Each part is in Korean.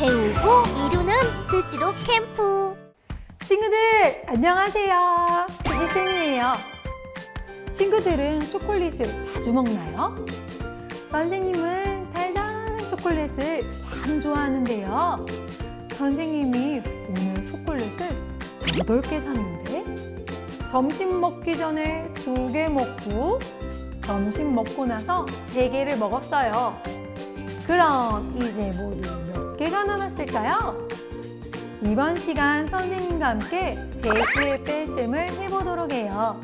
배우고 이루는 스스로 캠프. 친구들 안녕하세요. 수지쌤이에요. 친구들은 초콜릿을 자주 먹나요? 선생님은 달달한 초콜릿을 참 좋아하는데요. 선생님이 오늘 초콜릿을 8개 샀는데 점심 먹기 전에 2개 먹고 점심 먹고 나서 3개를 먹었어요. 그럼 이제 모두 몇 개가 남았을까요? 이번 시간 선생님과 함께 세수의 뺄셈을 해보도록 해요.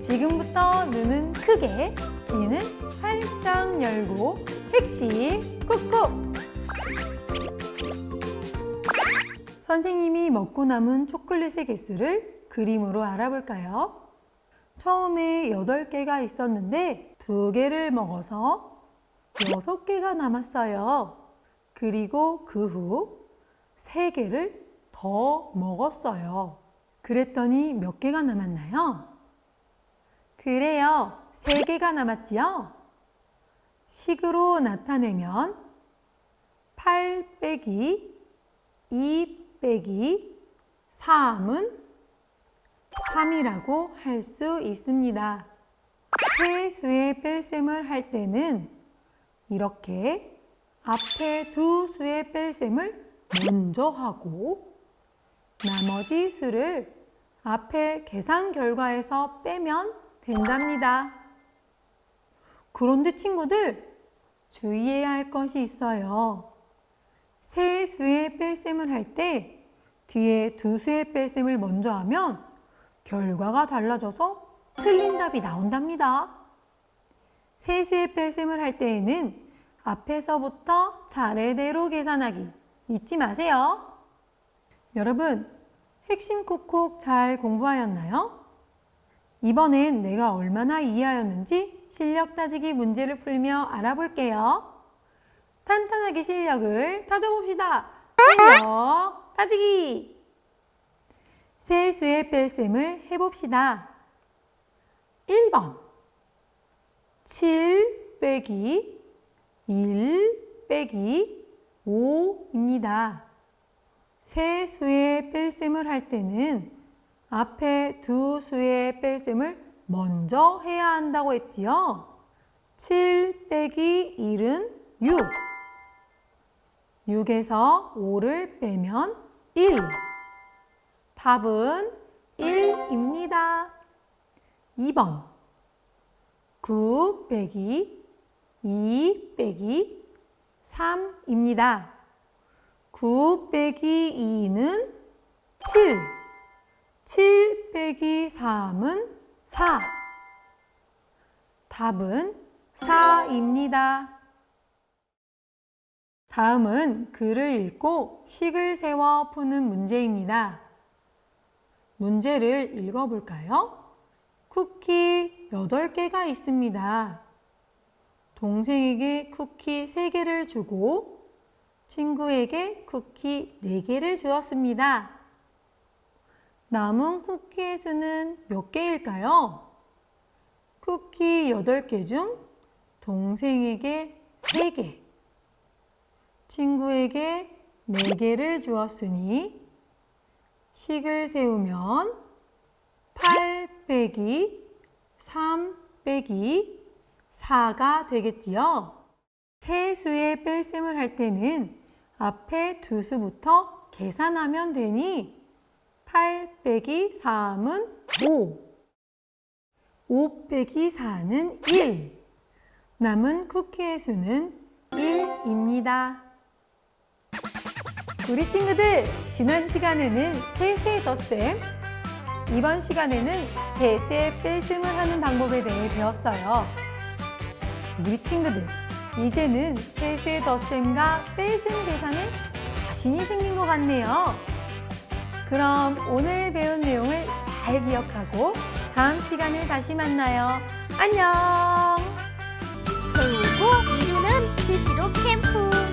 지금부터 눈은 크게, 귀는 활짝 열고 핵심 꾹꾹! 선생님이 먹고 남은 초콜릿의 개수를 그림으로 알아볼까요? 처음에 8개가 있었는데 2개를 먹어서 6개가 남았어요. 그리고 그후 3개를 더 먹었어요. 그랬더니 몇 개가 남았나요? 그래요. 3개가 남았지요? 식으로 나타내면 8 빼기 2 빼기 3은 3이라고 할 수 있습니다. 세 수의 뺄셈을 할 때는 이렇게 앞에 두 수의 뺄셈을 먼저 하고 나머지 수를 앞에 계산 결과에서 빼면 된답니다. 그런데 친구들 주의해야 할 것이 있어요. 세 수의 뺄셈을 할 때 뒤에 두 수의 뺄셈을 먼저 하면 결과가 달라져서 틀린 답이 나온답니다. 세 수의 뺄셈을 할 때에는 앞에서부터 차례대로 계산하기 잊지 마세요. 여러분, 핵심 콕콕 잘 공부하였나요? 이번엔 내가 얼마나 이해하였는지 실력 따지기 문제를 풀며 알아볼게요. 탄탄하게 실력을 다져봅시다. 실력 따지기! 세수의 뺄셈을 해봅시다. 1번 7 빼기 1 빼기 5입니다. 세 수의 뺄셈을 할 때는 앞에 두 수의 뺄셈을 먼저 해야 한다고 했지요. 7 빼기 1은 6. 6에서 5를 빼면 1. 답은 1입니다. 2번 9 빼기 2 빼기 3입니다. 9 빼기 2는 7. 7 빼기 3은 4. 답은 4입니다. 다음은 글을 읽고 식을 세워 푸는 문제입니다. 문제를 읽어볼까요? 쿠키 8개가 있습니다. 동생에게 쿠키 3개를 주고 친구에게 쿠키 4개를 주었습니다. 남은 쿠키의 수는 몇 개일까요? 쿠키 8개 중 동생에게 3개, 친구에게 4개를 주었으니 식을 세우면 8 빼기 3 빼기 4가 되겠지요. 세 수의 뺄셈을 할 때는 앞에 두 수부터 계산하면 되니 8 빼기 3은 5, 5 빼기 4는 1, 남은 쿠키의 수는 1입니다. 우리 친구들, 지난 시간에는 세수의 덧셈, 이번 시간에는 세수의 뺄셈을 하는 방법에 대해 배웠어요. 우리 친구들, 이제는 세수의 덧셈과 뺄셈 계산에 자신이 생긴 것 같네요. 그럼 오늘 배운 내용을 잘 기억하고 다음 시간에 다시 만나요. 안녕! 배우고 이루는 스스로 캠프.